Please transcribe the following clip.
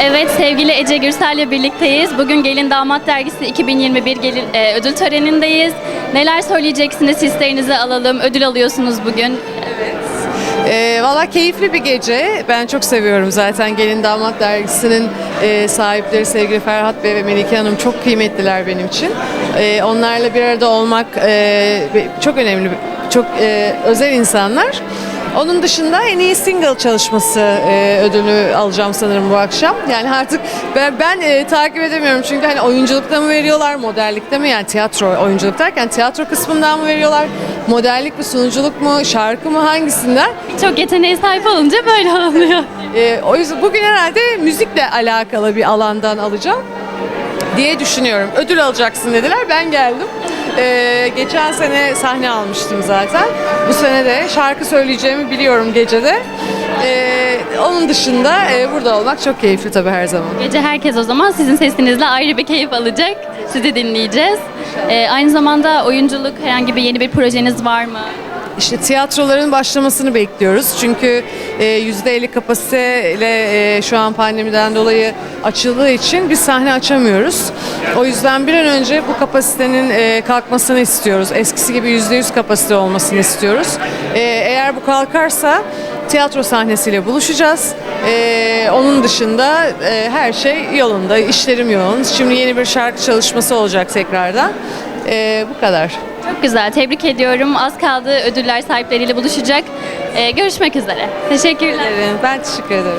Evet sevgili Ece Gürsel'le birlikteyiz. Bugün Gelin Damat Dergisi 2021 gelin, e, ödül törenindeyiz. Neler söyleyeceksiniz? Hislerinizi alalım. Ödül alıyorsunuz bugün. Ee, Valla keyifli bir gece. Ben çok seviyorum zaten Gelin Damat Dergisi'nin e, sahipleri sevgili Ferhat Bey ve Melike Hanım çok kıymetliler benim için. Ee, onlarla bir arada olmak e, çok önemli, çok e, özel insanlar. Onun dışında en iyi single çalışması e, ödülü alacağım sanırım bu akşam. Yani artık ben, ben e, takip edemiyorum çünkü hani oyunculukta mı veriyorlar, modellikte mi? Yani tiyatro, oyunculuk derken tiyatro kısmından mı veriyorlar? Modellik mi, sunuculuk mu, şarkı mı hangisinden? Çok yeteneğe sahip olunca böyle oluyor. Ee, o yüzden bugün herhalde müzikle alakalı bir alandan alacağım diye düşünüyorum. Ödül alacaksın dediler, ben geldim. Ee, geçen sene sahne almıştım zaten. Bu sene de şarkı söyleyeceğimi biliyorum gecede. Ee, onun dışında e, burada olmak çok keyifli tabii her zaman. Gece herkes o zaman sizin sesinizle ayrı bir keyif alacak. Sizi dinleyeceğiz. E, aynı zamanda oyunculuk herhangi bir yeni bir projeniz var mı? İşte tiyatroların başlamasını bekliyoruz. Çünkü e, %50 kapasiteyle e, şu an pandemiden dolayı açıldığı için biz sahne açamıyoruz. O yüzden bir an önce bu kapasitenin e, kalkmasını istiyoruz. Eskisi gibi %100 kapasite olmasını istiyoruz. E, eğer bu kalkarsa tiyatro sahnesiyle buluşacağız. E, onun dışında e, her şey yolunda, işlerim yoğun. Şimdi yeni bir şarkı çalışması olacak tekrardan. E, bu kadar. Çok güzel. Tebrik ediyorum. Az kaldı ödüller sahipleriyle buluşacak. E, görüşmek üzere. Teşekkürler. Ben teşekkür ederim.